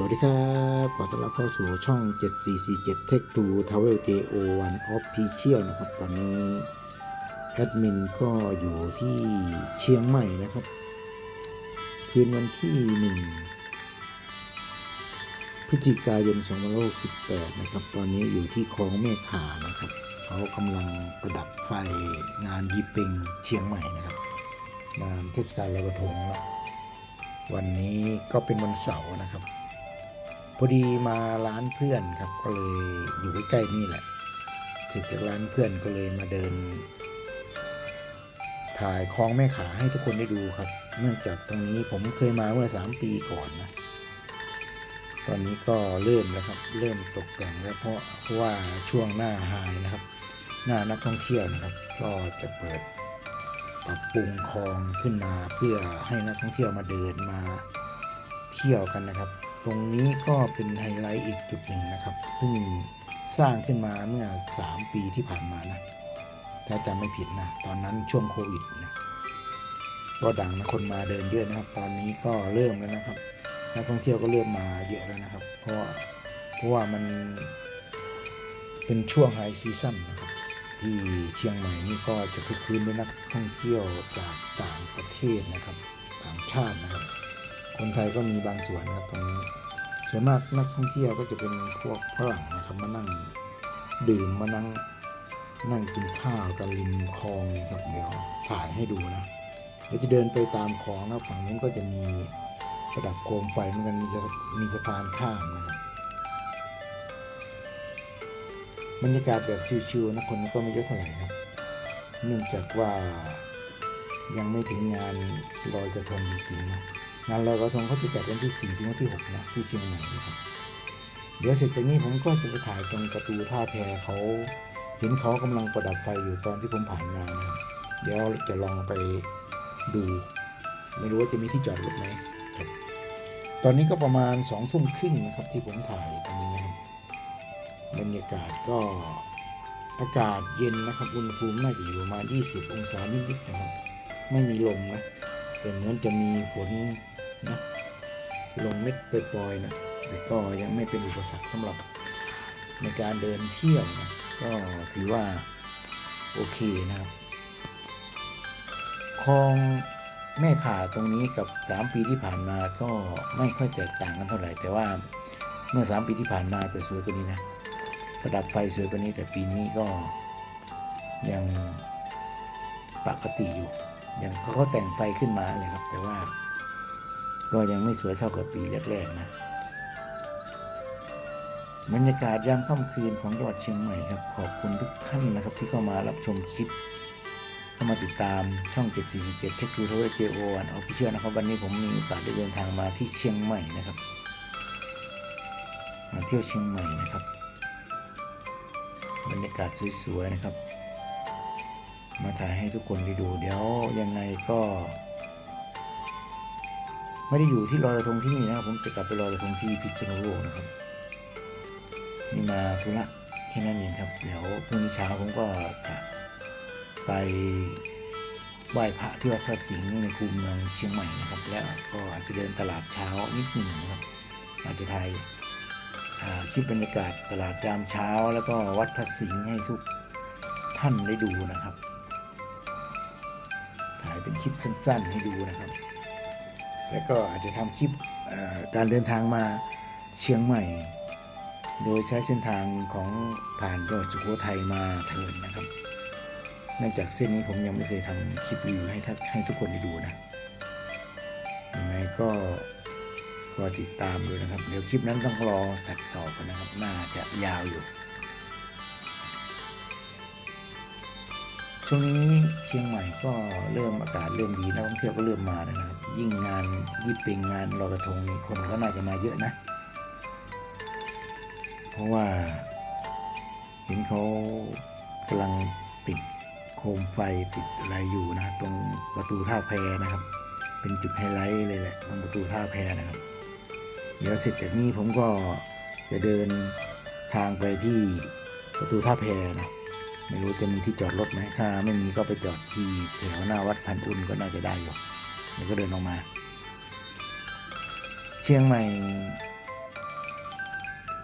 สวัสดีครับ ขอต้อนรับเข้าสู่ช่อง 7447 Tech 2 Travel JO 1 Official นะครับ ตอนนี้ แอดมินก็อยู่ที่เชียงใหม่นะครับ คืนวันที่ 1 พฤศจิกายน2568 นะครับ ตอนนี้อยู่ที่คลองแม่ขานะครับ เขากำลังประดับไฟงานยีเปงเชียงใหม่นะครับ งานเทศกาลลอยกระทงนะวันนี้ก็เป็นวันเสาร์นะครับ พอดีมาร้านเพื่อนครับ ก็เลยอยู่ใกล้ๆนี่แหละเสร็จจากร้านเพื่อนก็เลยมาเดิน ถ่ายคลองแม่ขาให้ทุกคนได้ดูครับ เนื่องจากตรงนี้ผมเคยมาเมื่อสามปีก่อนนะ ตอนนี้ก็เริ่มแล้วครับ เริ่มตกแต่งแล้วเพราะว่าช่วงหน้าไฮนะครับ หน้านักท่องเที่ยวนะครับ ก็จะเปิดปรับปรุงคลองขึ้นมาเพื่อให้นักท่องเที่ยวมาเดินมาเที่ยวกันนะครับ ตรงนี้ก็เป็นไฮไลท์อีกจุดหนึ่งนะครับเพิ่งสร้างขึ้นมาเมื่อ 3 ปีที่ผ่านมานะถ้าจำไม่ผิดนะ ตอนนั้นช่วงโควิดนะก็ดังนะคนมาเดินเยอะนะครับ ตอนนี้ก็เริ่มแล้วนะครับนักท่องเที่ยวก็เริ่มมาเยอะแล้วนะครับ เพราะว่าเพราะว่ามันเป็นช่วงไฮซีซั่นนะครับที่เชียงใหม่นี่ก็จะคึกคืนด้วยนักท่องเที่ยวจากต่างประเทศนะครับต่างชาตินะครับ คนไทยก็มีบางส่วนนะครับตรงนี้ส่วนมากนักท่องเที่ยวก็จะเป็นพวกฝรั่งนะครับมานั่งดื่มมานั่งนั่งกินข้าวกันริมคลองนี่ครับเดี๋ยวถ่ายให้ดูนะเดี๋ยวจะเดินไปตามคลองนะฝั่งนู้นก็จะมีประดับโคมไฟเหมือนกันมีจะมีสะพานข้ามนะครับบรรยากาศแบบชิวๆนะคนก็ไม่เยอะเท่าไหร่ครับเนื่องจากว่ายังไม่ถึงงานลอยกระทงจริงๆนะ งานลอยกระทงเขาจะจัดวันที่4ถึงวันที่6นะที่เชียงใหม่นะครับ เดี๋ยวเสร็จจากนี้ผมก็จะไปถ่ายตรงประตูท่าแพเขาเห็นเขากำลังประดับไฟอยู่ตอนที่ผมผ่านมานะเดี๋ยวจะลองไปดู ไม่รู้ว่าจะมีที่จอดรถไหมตอนนี้ก็ประมาณสองทุ่มครึ่งนะครับที่ผมถ่ายตรงนี้นะครับบรรยากาศก็อากาศเย็นนะครับอุณหภูมิน่าจะอยู่ประมาณ 20 องศานิดๆนะครับ ไม่มีลมนะ แต่เหมือนจะมีฝนนะลงเม็ดปล่อยๆนะแต่ก็ยังไม่เป็นอุปสรรคสำหรับในการเดินเที่ยวนะก็ถือว่าโอเคนะครับคลองแม่ข่าตรงนี้กับ 3 ปีที่ผ่านมาก็ไม่ค่อยแตกต่างกันเท่าไหร่ แต่ว่าเมื่อ 3 ปีที่ผ่านมาจะสวยกว่านี้นะประดับไฟสวยกว่านี้แต่ปีนี้ก็ยังปกติอยู่ ยังเขาแต่งไฟขึ้นมาเลยครับ แต่ว่า ก็ยังไม่สวยเท่ากับปีแรกๆนะบรรยากาศยามค่ำคืนของจังหวัดเชียงใหม่ครับ ขอบคุณทุกท่านนะครับ ที่เข้ามารับชมคลิป เข้ามาติดตามช่อง 747เทคทูทเวเจโอวันออฟฟิเชียลนะครับ วันนี้ผมมีโอกาสได้เดินทางมาที่เชียงใหม่นะครับ มาเที่ยวเชียงใหม่นะครับ บรรยากาศสวยๆนะครับ มาถ่ายให้ทุกคนได้ดู เดี๋ยวยังไงก็ ไม่ได้อยู่ที่ลอยกระทงที่นี่นะครับผมจะกลับไปลอยกระทงที่พิษณุโลกนะครับนี่มาธุระแค่นั้นเองครับ เดี๋ยวพรุ่งนี้เช้าผมก็จะไปไหว้พระที่วัดพระสิงห์ในคูเมืองเชียงใหม่นะครับ แล้วก็อาจจะเดินตลาดเช้านิดหนึ่งนะครับ อาจจะถ่ายคลิปบรรยากาศตลาดยามเช้า แล้วก็วัดพระสิงห์ให้ทุกท่านได้ดูนะครับายเป็นคลิปสั้น ๆ ให้ดูนะครับ แล้วก็อาจจะทำคลิปการเดินทางมาเชียงใหม่ โดยใช้เส้นทางของผ่านจังหวัดสุโขทัยมาเทินนะครับเนื่องจากเส้นนี้ผมยังไม่เคยทำคลิปรีวิวให้ท่ให้ทุกคนได้ดูนะยังไงก็ก็ติดตามดูนะครับ เดี๋ยวคลิปนั้นต้องรอตัดต่อกันนะครับ น่าจะยาวอยู่ ช่วงนี้เชียงใหม่ก็เริ่มอากาศเริ่มดีนักท่องเที่ยวก็เริ่มมาแล้วนะครับ ยิ่งงานยี่เป็งงานลอยกระทงนี่คนก็น่าจะมาเยอะนะ เพราะว่า เห็นเขากำลังติดโคมไฟติดอะไรอยู่นะ ตรงประตูท่าแพนะครับ เป็นจุดไฮไลท์เลยแหละตรงประตูท่าแพนะครับ เดี๋ยวเสร็จจากนี้ผมก็จะเดินทางไปที่ประตูท่าแพนะ ไม่รู้จะมีที่จอดรถไหมถ้าไม่มีก็ไปจอดที่แถวหน้าวัดพันอุ่นก็น่าจะได้อยู่เดี๋ยวก็เดินออกมา เชียงใหม่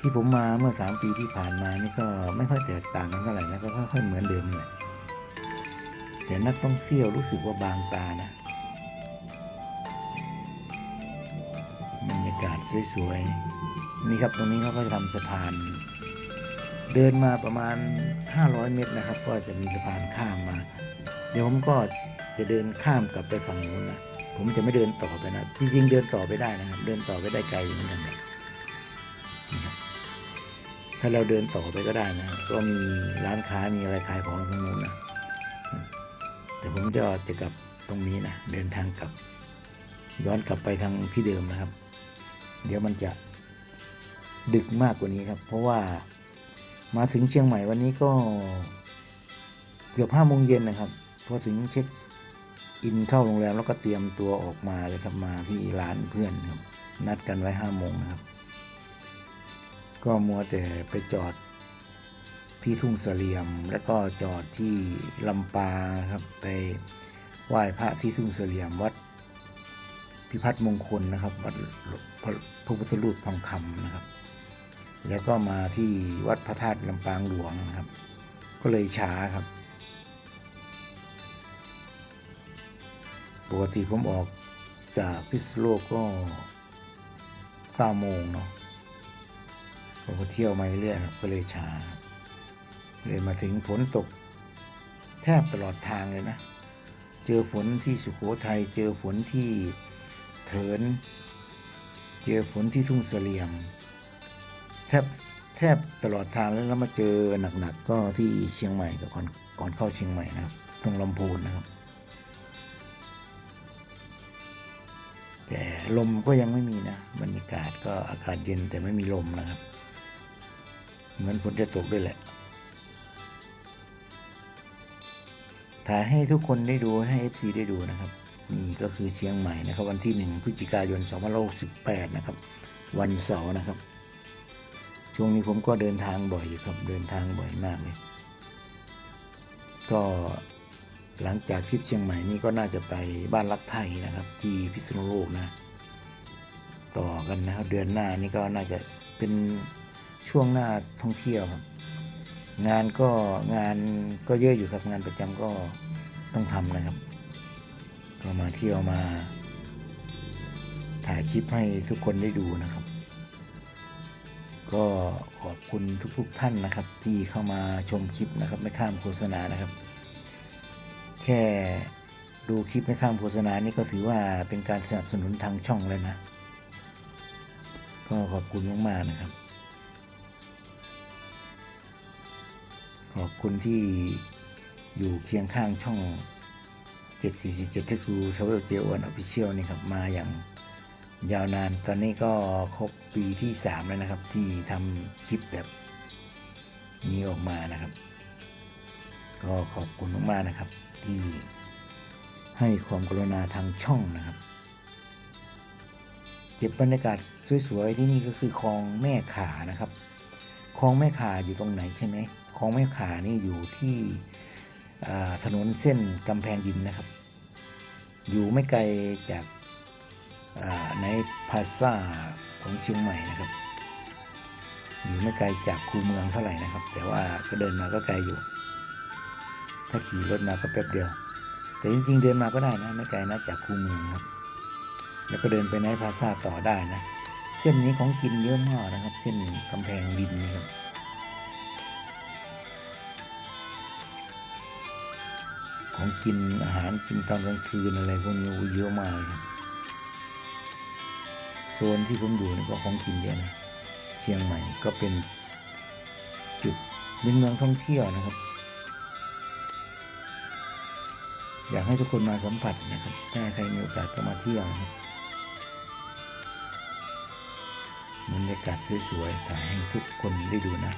ที่ผมมาเมื่อสามปีที่ผ่านมานี่ก็ไม่ค่อยแตกต่างกันเท่าไหร่นะก็ค่อยๆเหมือนเดิมแหละแต่นักท่องเที่ยวรู้สึกว่าบางตานะบรรยากาศสวยๆนี่ครับตรงนี้เขาก็จะทำสะพาน เดินมาประมาณ 500 เมตรนะครับ ก็จะมีสะพานข้ามมา เดี๋ยวผมก็จะเดินข้ามกลับไปฝั่งนู้นนะผมจะไม่เดินต่อไปนะจริงๆเดินต่อไปได้นะครับ เดินต่อไปได้ไกลเหมือนกันนะครับถ้าเราเดินต่อไปก็ได้นะก็มีร้านค้ามีอะไรขายของตรงนู้นนะแต่ผมจะจะกลับตรงนี้นะเดินทางกลับ ย้อนกลับไปทางที่เดิมนะครับ เดี๋ยวมันจะดึกมากกว่านี้ครับ เพราะว่า มาถึงเชียงใหม่วันนี้ก็เกือบห้าโมงเย็นนะครับ พอถึงเช็คอินเข้าโรงแรมแล้วก็เตรียมตัวออกมาเลยครับมาที่ร้านเพื่อนครับนัดกันไว้ห้าโมงนะครับ ก็มัวแต่ไปจอดที่ทุ่งเสลี่ยม แล้วก็จอดที่ลำปางนะครับไปไหว้พระที่ทุ่งเสลี่ยมวัดพิพัฒน์มงคลนะครับวัดพระพุทธรูปทองคำนะครับ แล้วก็มาที่วัดพระธาตุลำปางหลวงครับ ก็เลยช้าครับ ปกติผมออกจากพิษโลกก็9โมงเนาะผมก็เที่ยวมาเรื่อยๆครับก็เลยช้า เลยมาถึงฝนตกแทบตลอดทางเลยนะ เจอฝนที่สุโขทัย เจอฝนที่เถิน เจอฝนที่ทุ่งเสลียม แทบแทบตลอดทางแล้วแล้วมาเจอหนักๆก็ที่เชียงใหม่กับก่อนก่อนเข้าเชียงใหม่นะครับตรงลำพูนนะครับ แต่ลมก็ยังไม่มีนะบรรยากาศก็อากาศเย็นแต่ไม่มีลมนะครับ เหมือนฝนจะตกด้วยแหละถ่ายให้ทุกคนได้ดูให้ FC ได้ดูนะครับ นี่ก็คือเชียงใหม่นะครับ วันที่ 1 พฤศจิกายน2568 นะครับ วันเสาร์นะครับ ช่วงนี้ผมก็เดินทางบ่อยอยู่ครับ เดินทางบ่อยมากเลย ก็หลังจากทริปเชียงใหม่นี่ก็น่าจะไปบ้านรักไทยนะครับ ที่พิษณุโลกนะ ต่อกันนะครับเดือนหน้านี่ก็น่าจะเป็นช่วงหน้าท่องเที่ยวครับ งานก็งานก็เยอะอยู่ครับงานประจำก็ต้องทำนะครับก็มาเที่ยวมาถ่ายคลิปให้ทุกคนได้ดูนะครับ ก็ขอบคุณทุกๆทท่านนะครับ ที่เข้ามาชมคลิปนะครับไม่ข้ามโฆษณานะครับ แค่ดูคลิปไม่ข้ามโฆษณานี่ก็ถือว่าเป็นการสนับสนุนทางช่องเลยนะ ก็ขอบคุณมากๆนะครับ ขอบคุณที่อยู่เคียงข้างช่อง 747ที่คือ Travel j 1 Official นี่ครับมาอย่าง ยาวนานตอนนี้ก็ครบปีที่ 3 แล้วนะครับ ที่ทำคลิปแบบนี้ออกมานะครับ ก็ขอบคุณมากๆนะครับ ที่ให้ความกรุณาทางช่องนะครับเก็บบรรยากาศสวยๆที่นี่ก็คือคลองแม่ขานะครับคลองแม่ขาอยู่ตรงไหนใช่ไหมคลองแม่ขานี่อยู่ที่ถนนเส้นกำแพงดินนะครับ อยู่ไม่ไกลจาก ในพาซ่าของเชียงใหม่นะครับอยู่ไม่ไกลจากคูเมืองเท่าไหร่นะครับ แต่ว่าก็เดินมาก็ไกลอยู่ ถ้าขี่รถมาก็แป๊บเดียว แต่จริงๆเดินมาก็ได้นะ ไม่ไกลนะจากคูเมืองครับ แล้วก็เดินไปในพาซ่าต่อได้นะ เส้นนี้ของกินเยอะมากนะครับ เส้นกำแพงดินนี่ครับของกินอาหารกินตอนกลางคืนอะไรพวกนี้เยอะมากเลยครับ โซนที่ผมอยู่นี่ก็ของกินเยอะนะเชียงใหม่ก็เป็นจุดเป็นเมืองท่องเที่ยวนะครับ อยากให้ทุกคนมาสัมผัสนะครับ ถ้าใครมีโอกาสก็มาเที่ยวนะครับบรรยากาศสวยๆถ่ายให้ทุกคนได้ดูนะ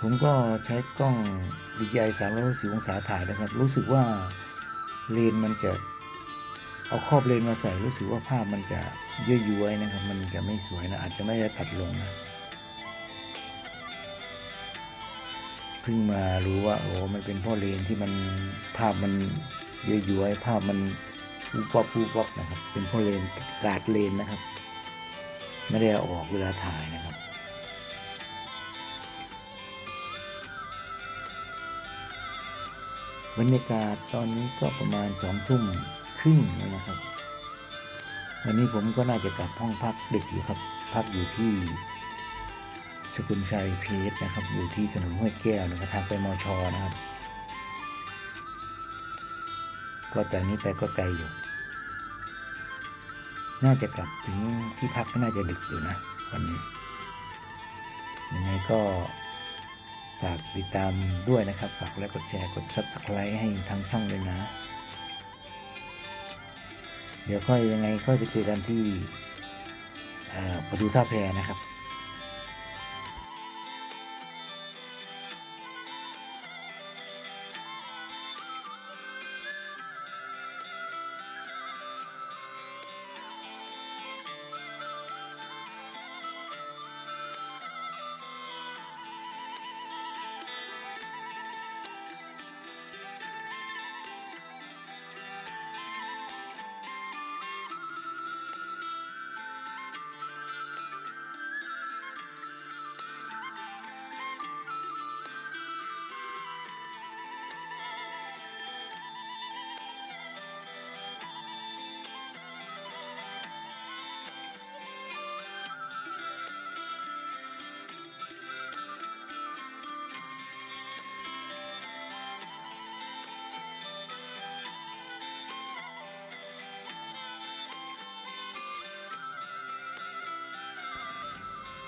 ผมก็ใช้กล้อง DJI 360องศาถ่ายนะครับ รู้สึกว่าเลนมันจะเอาครอบเลนมาใส่รู้สึกว่าภาพมันจะเยอะย้วยนะครับ มันจะไม่สวยนะ อาจจะไม่ได้ตัดลงนะเพิ่งมารู้ว่าโอ้มันเป็นพ่อเลนที่มันภาพมันเยอะย้วยภาพมันปูปอบปูปอบนะครับ เป็นพวกเลนกาดเลนนะครับ ไม่ได้ออกเวลาถ่ายนะครับ บรรยากาศตอนนี้ก็ประมาณสองทุ่มครึ่งแล้วนะครับ วันนี้ผมก็น่าจะกลับห้องพักดึกอยู่ครับ พักอยู่ที่สกุลชัยเพชรนะครับ อยู่ที่ถนนห้วยแก้วนะครับทางไปมอชอนะครับ ก็จากนี้ไปก็ไกลอยู่ น่าจะกลับถึงที่พักก็น่าจะดึกอยู่นะวันนี้ยังไงก็ ฝากติดตามด้วยนะครับ ฝากและกดแชร์กด Subscribe ให้ทางช่องเลยนะ เดี๋ยวค่อยยังไงค่อยไปเจอกันที่ประตูท่าแพนะครับ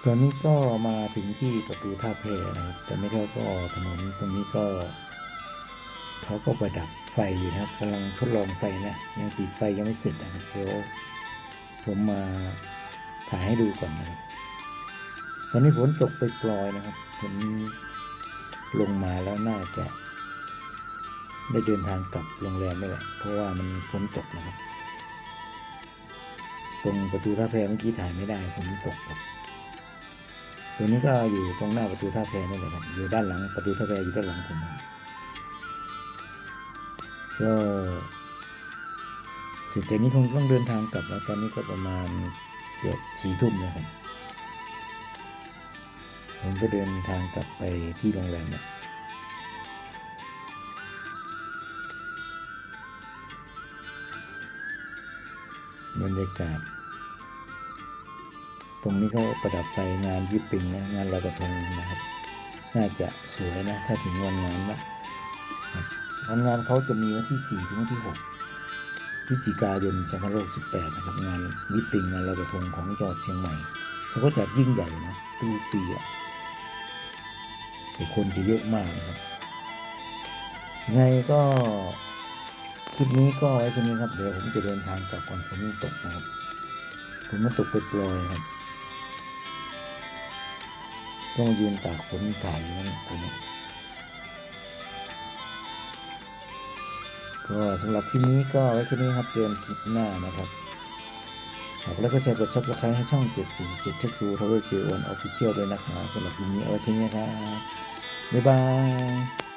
ตอนนี้ก็มาถึงที่ประตูท่าแพนะครับ แต่ไม่เขาก็ถนนตรงนี้ก็เขาก็ประดับไฟอยู่นะครับกำลังทดลองไฟนะยังติดไฟยังไม่เสร็จนะครับเดี๋ยวผมมาถ่ายให้ดูก่อนนะครับ ตอนนี้ฝนตกไปปลอยๆนะครับผมลงมาแล้วน่าจะ ได้เดินทางกลับโรงแรมนี่แหละเพราะว่ามันฝนตกนะครับ ตรงประตูท่าแพเมื่อกี้ถ่ายไม่ได้ฝนตกครับ ตัวนี้ก็อยู่ตรงหน้าประตูท่าแพนี่แหละครับอยู่ด้านหลังประตูท่าแพอยู่ด้านหลังผมก็สร็จจากนี้คงต้องเดินทางกลับแล้วตอนนี้ก็ประมาณเกือบสี่ทุ่มแล้วครับผมก็เดินทางกลับไปที่โรงแรมเนี่ยบรรยากาศ ตรงนี้เขาประดับไฟงานยิปปิงนะงานลอยกระทงนะครับ น่าจะสวยนะ ถ้าถึงวันงานนะวันงานเขาจะมีวันที่ 4 ถึงวันที่ 6 พฤศจิกายน2568 นะครับ งานยิปปิงงานลอยกระทงของจังหวัดเชียงใหม่เขาก็จัดยิ่งใหญ่นะทุกปีอะแต่คนจะเยอะมากนะครับไงก็คลิปนี้ก็ไว้แค่นี้ครับ เดี๋ยวผมจะเดินทางกลับก่อนฝนตกนะครับฝนมันตกปปลอยๆครับ ต้องยืนตากฝนถ่ายอยู่นั่นตอนนี้ก็สำหรับคลิปนี้ก็ไว้แค่นี้ครับเจอกันคลิปหน้านะครับฝากแล้วก็แชร์กดซับสไครต์ให้ช่อง 747เช็คทูทาวเวอร์เกวันออฟฟิเชียลด้วยนะครับสำหรับคลิปนี้เอาไว้แค่นี้ครับ บ๊ายบาย